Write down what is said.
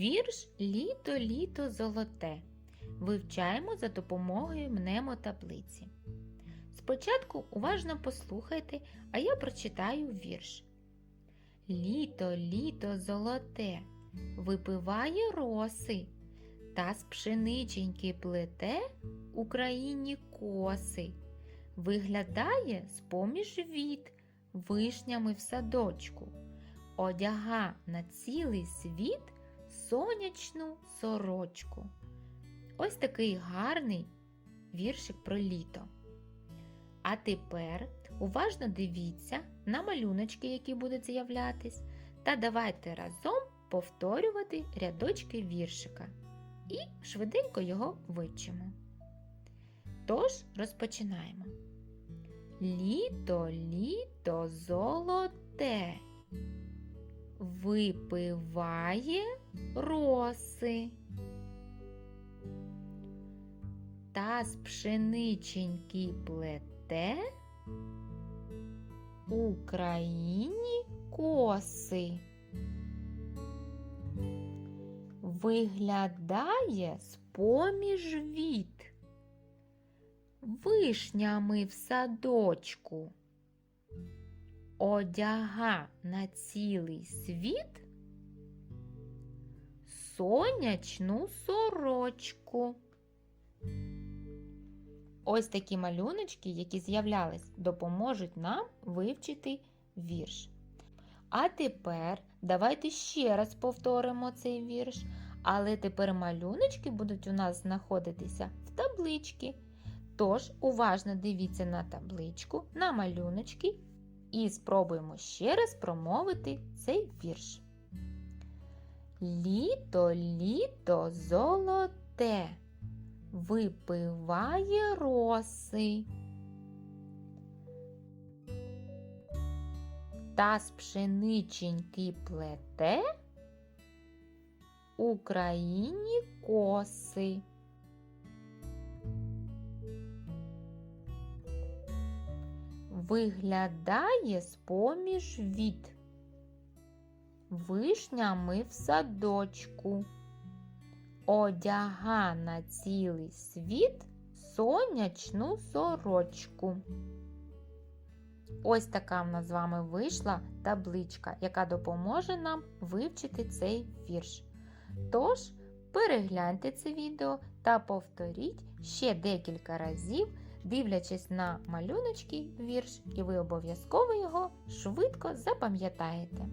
Вірш Літо, літо золоте. Вивчаємо за допомогою мнемотаблиці. Спочатку уважно послухайте, а я прочитаю вірш. Літо, літо золоте, випиває роси, та з пшениченьки плете Україні коси. Виглядає з-поміж віт вишнями в садочку, одяга на цілий світ сонячну сорочку. Ось такий гарний віршик про літо. А тепер уважно дивіться на малюночки, які будуть з'являтись, та давайте разом повторювати рядочки віршика і швиденько його вивчимо. Тож розпочинаємо. Літо, літо золоте, випиває роси. Та з пшениченьки плете Україні коси. Виглядає з-поміж віт вишнями в садочку. Одяга на цілий світ сонячну сорочку. Ось такі малюночки, які з'являлись, допоможуть нам вивчити вірш. А тепер давайте ще раз повторимо цей вірш, але тепер малюночки будуть у нас знаходитися в табличці. Тож уважно дивіться на табличку, на малюночки і спробуємо ще раз промовити цей вірш. Літо, літо золоте, випиває роси. Та з пшениченьки плете Україні коси. Виглядає з-поміж від вишнями в садочку, одяга на цілий світ сонячну сорочку. Ось така в нас з вами вийшла табличка, яка допоможе нам вивчити цей вірш. Тож, перегляньте це відео та повторіть ще декілька разів, дивлячись на малюночки вірш, і ви обов'язково його швидко запам'ятаєте.